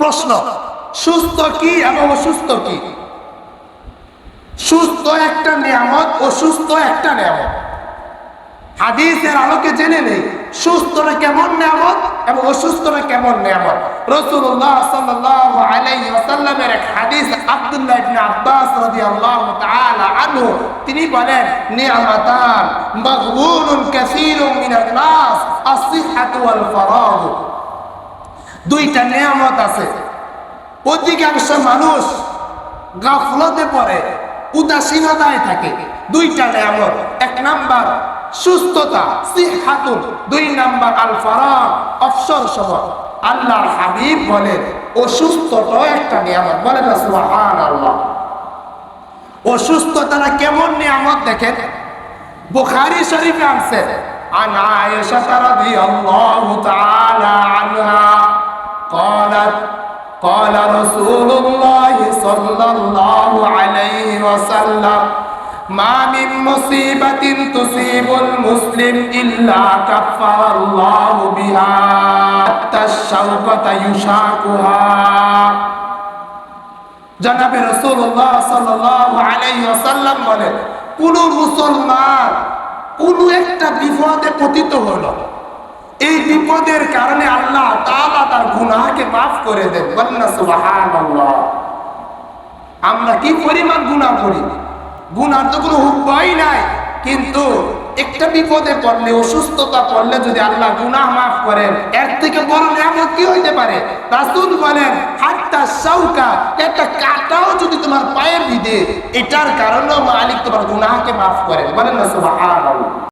প্রশ্ন, সুস্থ কি এবং অসুস্থ কি? সুস্থ একটা নিয়ামত অসুস্থ একটা নিয়ামত। হাদিসের আলোকে জেনে নেই সুস্থরা কেমন নিয়ামত এবং অসুস্থরা কেমন নিয়ামত। রাসূলুল্লাহ সাল্লাল্লাহু আলাইহি ওয়াসাল্লামের এক হাদিস আব্দুল্লাহ ইবনে আব্বাস রাদিয়াল্লাহু তাআলা আনহু, তিনি বলেন, নিয়ামাতান মাগবুনুন কাসীরুম মিনান নাস, আস-সিহহাতু ওয়াল ফারাগ। দুইটা নিয়ামত আছে। অধিকাংশ মানুষ গাফলতে পড়ে, উদাসীনতায় থাকে। দুইটা নিয়ামত। এক নাম্বার, সুস্থতা সিহাতুন দুই নাম্বার আল ফারাক অফসর সহ আল্লাহ হাবিব বলেন অসুস্থতাও একটা নিয়ামত। বলে না সুবহান আল্লাহ অসুস্থতাটা কেমন নিয়ামত দেখেন? বুখারী শরীফে আনছে, আন আয়েশা রাদিয়াল্লাহু তাআলা قال رسول الله صلى الله عليه وسلم ما من مصيبة تصيب المسلم إلا كفر الله بها حتى الشوكة يشاكها জনাবে রসুল্লাহ সাল্লাল্লাহু আলাইহি ওয়াসাল্লাম বলেন কোন মুসলমান কোন একটা বিপদে পতিত হলো এই বিপদের কারণে আল্লাহ তাআলা তার গুনাহকে মাফ করে দেন। আমরা কি পরিমাণ গুনাহ করি? গুনার তো কোনো উপায় নাই। কিন্তু একটা বিপদে পড়লে, অসুস্থতা পড়লে যদি আল্লাহ গুনাহ মাফ করেন, এর থেকে বড় নিয়ামত কি হইতে পারে? রাসূল বলেন, হাত্তা শাউকা একটা কাটাও যদি তোমার পায়ে বিধে এটার কারণেও মালিক তোমার গুনাহকে মাফ করেন। বলেন না, সুবহানাল্লাহ।